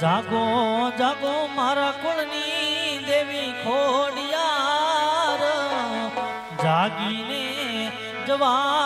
જાગો જાગો મારા કુળની દેવી ખોડિયાર. જાગીને જવાબ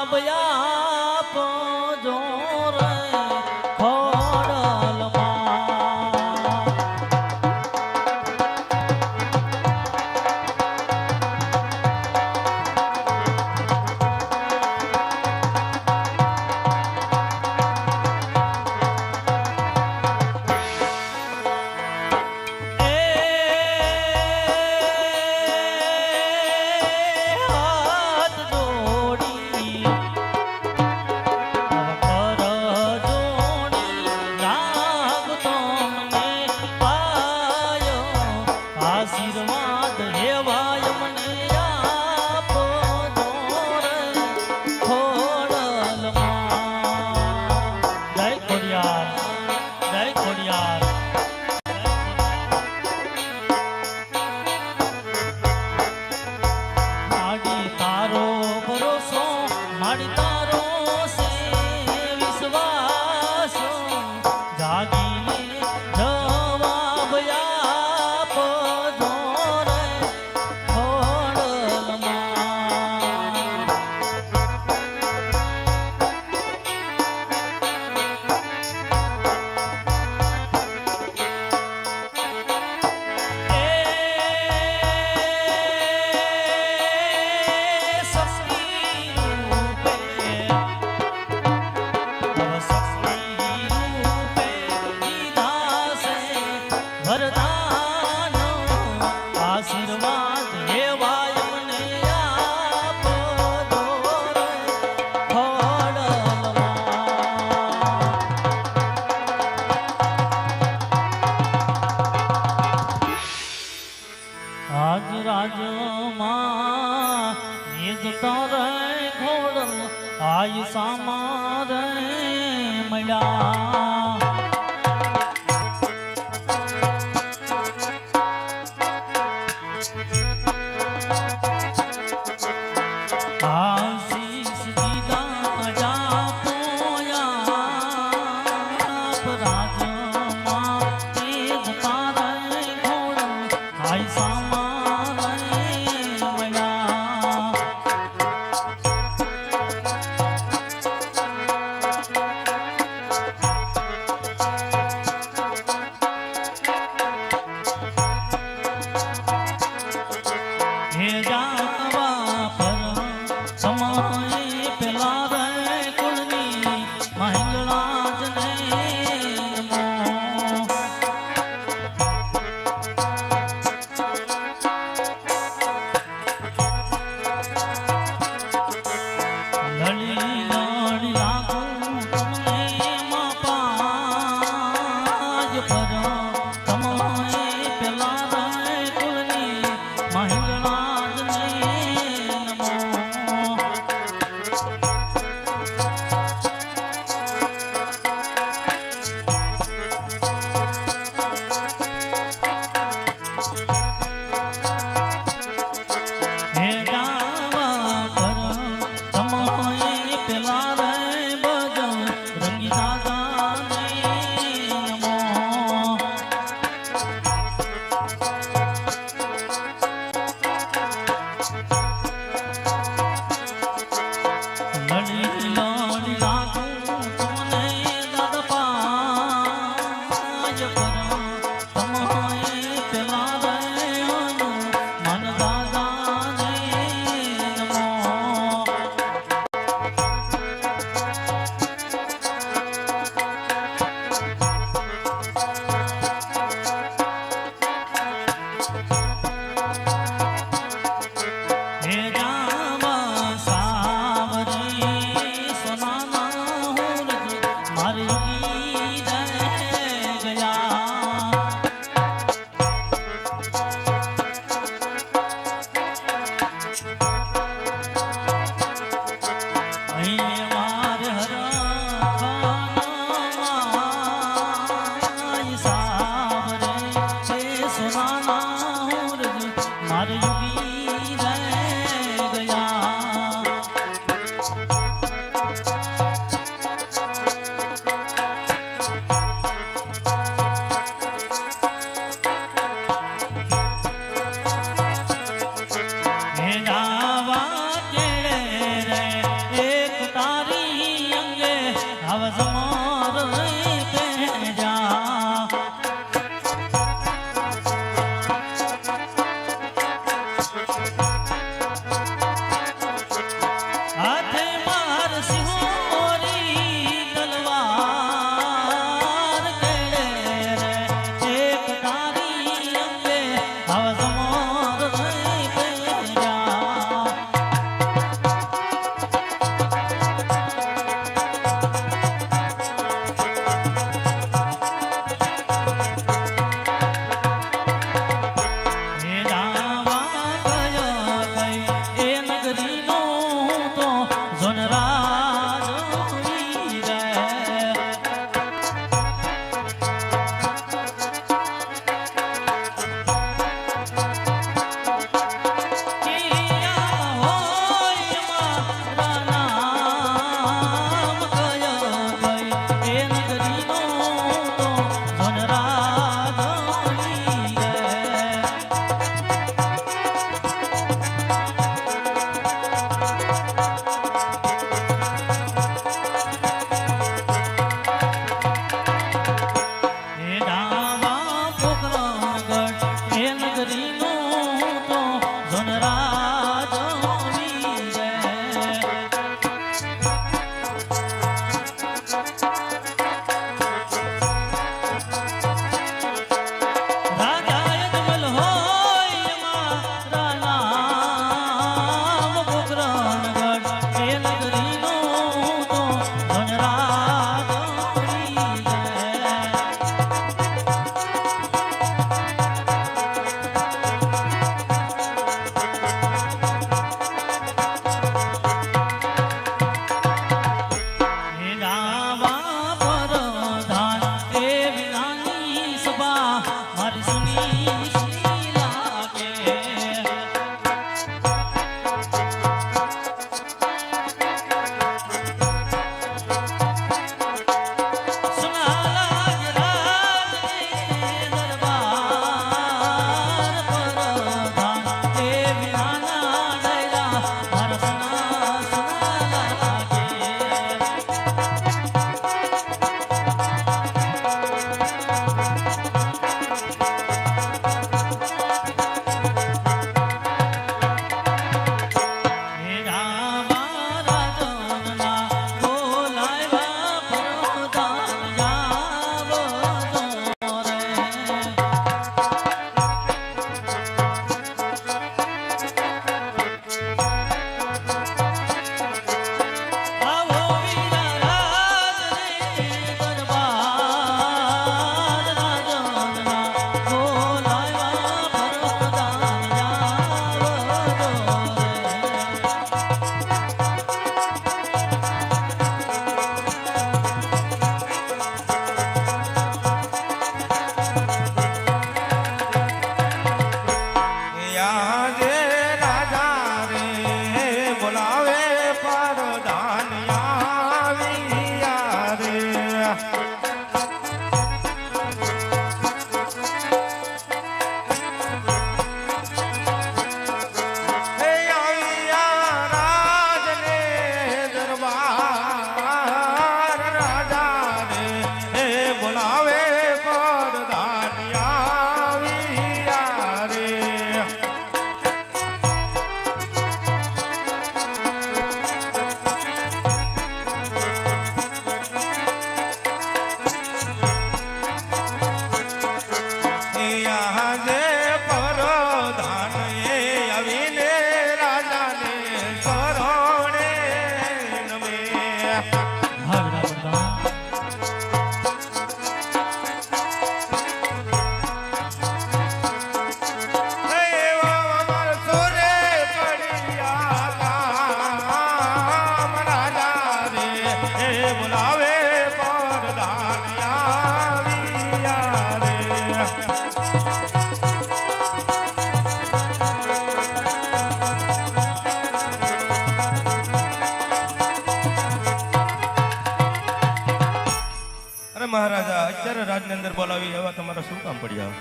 ની અંદર બોલાવી એવા તમારા શું કામ પડી જાવ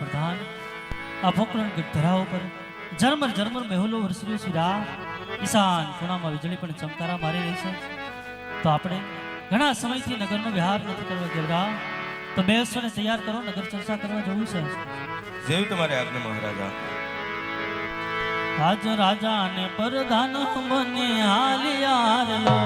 પ્રધાન. આ ફોકરણ ગઢ ધરા ઉપર ઝરમર ઝરમર મેહુલો વરસ્યો સુરા ઈશાન ખૂણામાં વીજળી પણ ચમકારા મારી રહી છે. તો આપણે ઘણા સમયથી નગરનો વિહાર નથી કરવા ગેવરા તો બે બેસોને તૈયાર કરો નગર ચર્ચા કરવા જવું છે. જેવી તમારે આજ્ઞા મહારાજા. રાજ રાજા ને પરધાન મને હાલિયાર લો